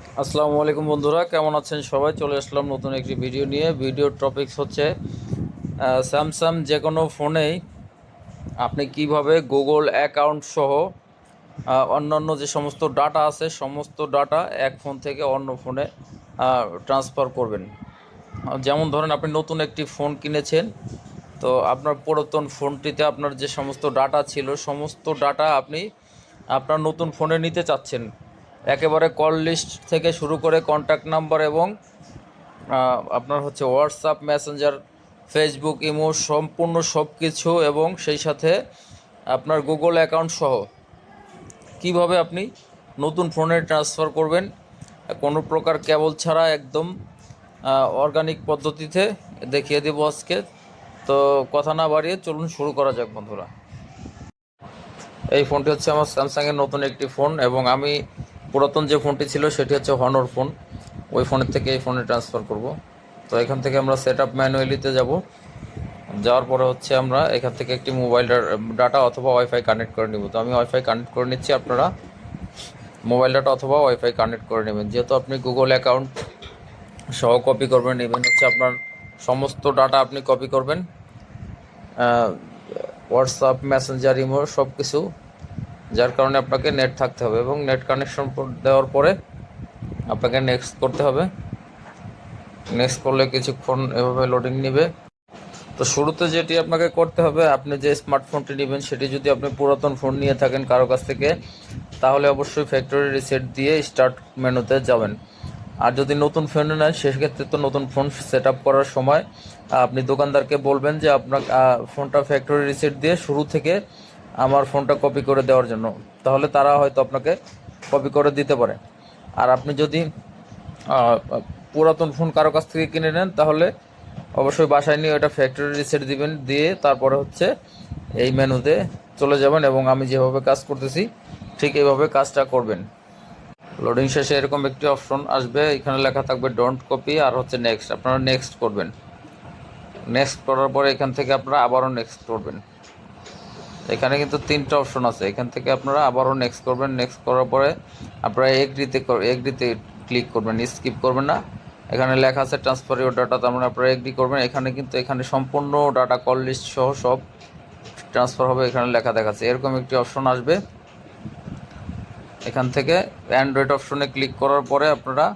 আসসালামু আলাইকুম বন্ধুরা, কেমন আছেন সবাই? চলে আসলাম নতুন একটি ভিডিও নিয়ে। ভিডিওর টপিকস হচ্ছে স্যামসাং যে কোনো ফোনেই আপনি কীভাবে গুগল অ্যাকাউন্ট সহ অন্যান্য যে সমস্ত ডাটা আছে, সমস্ত ডাটা এক ফোন থেকে অন্য ফোনে ট্রান্সফার করবেন। যেমন ধরেন আপনি নতুন একটি ফোন কিনেছেন, তো আপনার পুরাতন ফোনটিতে আপনার যে সমস্ত ডাটা ছিল, সমস্ত ডাটা আপনি আপনার নতুন ফোনে নিতে চাচ্ছেন। একেবারে কল লিস্ট থেকে শুরু করে কন্ট্যাক্ট নাম্বার এবং আপনার হচ্ছে হোয়াটসঅ্যাপ মেসেঞ্জার ফেসবুক ইমো সম্পূর্ণ সব কিছু এবং সেই সাথে আপনার গুগল অ্যাকাউন্ট সহ। কীভাবে আপনি নতুন ফোনে ট্রান্সফার করবেন, কোনো প্রকার কেবল ছাড়া একদম অর্গানিক পদ্ধতিতে দেখিয়ে দেবো আজকে। তো কথা না বাড়িয়ে চলুন শুরু করা যাক বন্ধুরা। এই ফোনটি হচ্ছে আমার স্যামসাংয়ের নতুন একটি ফোন এবং আমি পুরাতন যে ফোনটি ছিল সেটি হচ্ছে হনর ফোন ওই ফোনের থেকে এই ফোনে ট্রান্সফার করব। তো এখান থেকে আমরা সেট আপ ম্যানুয়ালিতে যাব। যাওয়ার পরে হচ্ছে আমরা এখান থেকে একটি মোবাইল ডাটা অথবা ওয়াইফাই কানেক্ট করে নিব। তো আমি ওয়াইফাই কানেক্ট করে নিচ্ছি আপনারা। মোবাইল ডাটা অথবা ওয়াইফাই কানেক্ট করে নেবেন। যেহেতু আপনি গুগল অ্যাকাউন্ট সহ কপি করবেন নেবেন হচ্ছে আপনার সমস্ত ডাটা আপনি কপি করবেন। হোয়াটসঅ্যাপ মেসেঞ্জার ইমো সব কিছু যার কারণে আপনাকে নেট থাকতে হবে এবং নেট কানেকশন দেওয়ার পরে আপনাকে নেক্সট করতে হবে। নেক্সট করলে কিছুক্ষণ এভাবে লোডিং নেবে। তো শুরুতে যেটি আপনাকে করতে হবে, আপনি যে স্মার্টফোনটি নেবেন সেটি যদি আপনি পুরাতন ফোন নিয়ে থাকেন কারও কাছ থেকে, তাহলে অবশ্যই ফ্যাক্টরি রিসেট দিয়ে স্টার্ট মেনুতে যাবেন। আর যদি নতুন ফোন নেন, সেক্ষেত্রে তো নতুন ফোন সেট করার সময়, আপনি দোকানদারকে বলবেন যে আপনার ফোনটা ফ্যাক্টরি রিসেট দিয়ে শুরু থেকে আমার ফোনটা কপি করে দেওয়ার জন্য। তাহলে তারা হয়তো আপনাকে কপি করে দিতে পারে। আর আপনি যদি পুরাতন ফোন কারও কাছ থেকে কিনে নেন, তাহলে অবশ্যই বাসায় নিয়ে ওটা ফ্যাক্টরি রিসেট দিবেন, দিয়ে তারপরে হচ্ছে এই মেনুতে চলে যাবেন এবং আমি যেভাবে কাজ করতেছি, ঠিক এইভাবে কাজটা করবেন। লোডিং শেষে এরকম একটি অপশন আসবে, এখানে লেখা থাকবে ডোন্ট কপি আর হচ্ছে নেক্সট আপনারা নেক্সট করবেন। নেক্সট করার পরে এখান থেকে আপনারা আবারও নেক্সট করবেন। এখানে কিন্তু তিনটা অপশন আছে। এখান থেকে আপনারা আবারও নেক্সট করবেন। নেক্সট করার পরে আপনারা এগ্রিতে এগ্রিতে ক্লিক করবেন। স্কিপ করবেন না। এখানে লেখা আছে ট্রান্সফার ইউর ডাটা তার মানে আপনারা এগ্রি করবেন। এখানে কিন্তু এখানে সম্পূর্ণ ডাটা কল লিস্ট সহ সব ট্রান্সফার হবে এখানে লেখা দেখাচ্ছে। এরকম একটি অপশন আসবে। এখান থেকে অ্যান্ড্রয়েড অপশনে ক্লিক করার পরে আপনারা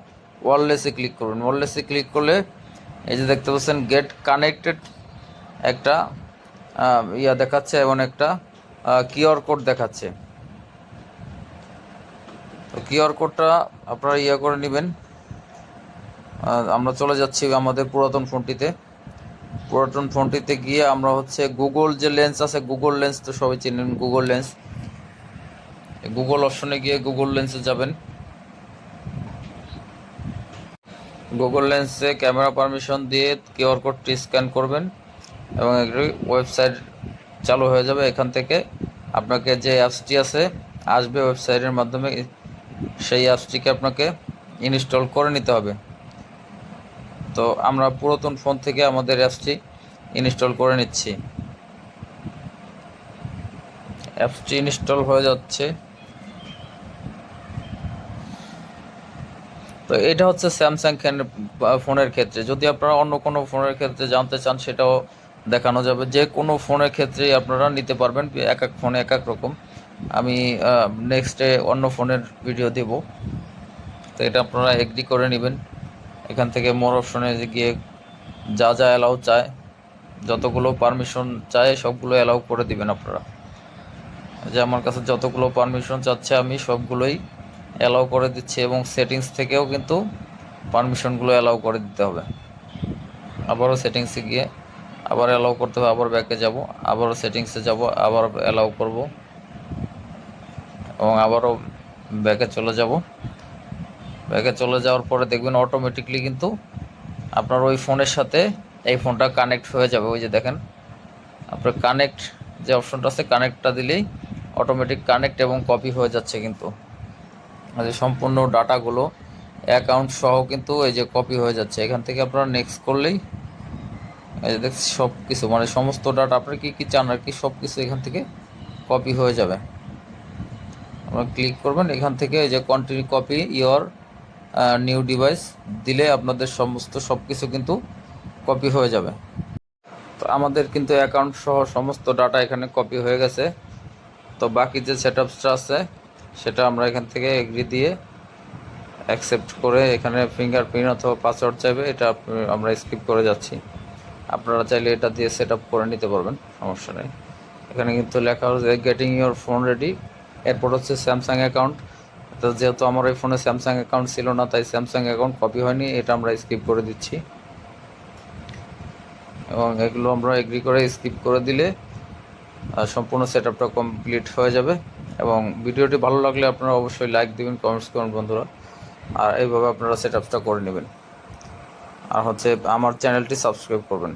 ওয়ারলেসে ক্লিক করবেন। ওয়ারলেসে ক্লিক করলে এই যে দেখতে পাচ্ছেন গেট কানেক্টেড একটা ইয়া দেখাচ্ছে এবং একটা কিউআর কোড দেখাচ্ছে। তো কিউআর কোডটা আপনারা ইয়া করে নেবেন। আমরা চলে যাচ্ছি আমাদের পুরাতন ফোনটিতে। পুরাতন ফোনটিতে গিয়ে আমরা হচ্ছে গুগল যে লেন্স আছে, গুগল লেন্স তো সবাই চিনেন, গুগল লেন্স। গুগল অপশনে গিয়ে গুগল লেন্সে যাবেন। গুগল লেন্সে ক্যামেরা পারমিশন দিয়ে কিউআর কোডটি স্ক্যান করবেন। এবং একটি ওয়েবসাইট চালু হয়ে যাবে এখান থেকে। আপনাকে যে অ্যাপসটি আছে, আসবে ওয়েবসাইটের মাধ্যমে, সেই অ্যাপসটিকে আপনাকে ইনস্টল করে নিতে হবে। তো আমরা পুরাতন ফোন থেকে আমাদের অ্যাপসটি ইনস্টল করে নিচ্ছি। অ্যাপসটি ইনস্টল হয়ে যাচ্ছে। তো এটা হচ্ছে স্যামসাং ফোনের ক্ষেত্রে। যদি আপনারা অন্য কোনো ফোনের ক্ষেত্রে জানতে চান, সেটাও দেখানো যাবে। যে কোনো ফোনের ক্ষেত্রেই আপনারা নিতে পারবেন, এক এক ফোনে এক এক রকম। আমি নেক্সটে অন্য ফোনের ভিডিও দেব। তো এটা আপনারা এগ্রি করে নেবেন। এখান থেকে মোর অপশনে গিয়ে যা যা অ্যালাউ চায়, যতগুলো পারমিশন চায়, সবগুলো অ্যালাউ করে দিবেন আপনারা। যে আমার কাছে যতগুলো পারমিশন চাচ্ছে, আমি সবগুলোই অ্যালাউ করে দিচ্ছি এবং সেটিংস থেকেও কিন্তু পারমিশনগুলো অ্যালাউ করে দিতে হবে। আবারও সেটিংসে গিয়ে আবার অ্যালাউ করতে হবে, আবার ব্যাকে যাব আবারও সেটিংসে যাব, আবার অ্যালাউ করব এবং আবারও ব্যাকে চলে যাব। ব্যাকে চলে যাওয়ার পরে দেখবেন অটোমেটিকলি কিন্তু আপনার ওই ফোনের সাথে এই ফোনটা কানেক্ট হয়ে যাবে। ওই যে দেখেন, আপনার কানেক্ট যে অপশনটা আছে কানেক্টটা দিলেই অটোমেটিক কানেক্ট এবং কপি হয়ে যাচ্ছে কিন্তু। সম্পূর্ণ ডাটাগুলো অ্যাকাউন্ট সহ কিন্তু এই যে কপি হয়ে যাচ্ছে। এখান থেকে আপনারা নেক্সট করলেই এই দেখছি সব কিছু মানে সমস্ত ডাটা আপনি কী কী চান আর কি সব কিছু এখান থেকে কপি হয়ে যাবে। আপনারা ক্লিক করবেন, এখান থেকে এই যে continue copy your new device দিলে আপনাদের সমস্ত সব কিছু কিন্তু কপি হয়ে যাবে। তো আমাদের কিন্তু অ্যাকাউন্ট সহ সমস্ত ডাটা এখানে কপি হয়ে গেছে। তো বাকি যে সেট আছে, সেটা আমরা এখান থেকে এগ্রি দিয়ে অ্যাকসেপ্ট করে এখানে ফিঙ্গারপ্রিন্ট অথবা পাসওয়ার্ড চাইবে, এটা আমরা স্কিপ করে যাচ্ছি। আপনারা চাইলে এটা দিয়ে সেট করে নিতে পারবেন, সমস্যা নেই। এখানে কিন্তু লেখা হচ্ছে গেটিং ইউর ফোন রেডি এরপর হচ্ছে স্যামসাং অ্যাকাউন্ট তো যেহেতু আমার এই ফোনে স্যামসাং অ্যাকাউন্ট ছিল না, তাই স্যামসাং অ্যাকাউন্ট কপি হয়নি, এটা আমরা স্কিপ করে দিচ্ছি। এবং এগুলো আমরা এগ্রি করে স্কিপ করে দিলে সম্পূর্ণ সেট আপটা কমপ্লিট হয়ে যাবে। এবং ভিডিওটি ভালো লাগলে আপনারা অবশ্যই লাইক দিবেন কমেন্টস করুন বন্ধুরা। আর এইভাবে আপনারা সেট আপটা করে নেবেন। আর হচ্ছে আমার চ্যানেলটি সাবস্ক্রাইব করবেন।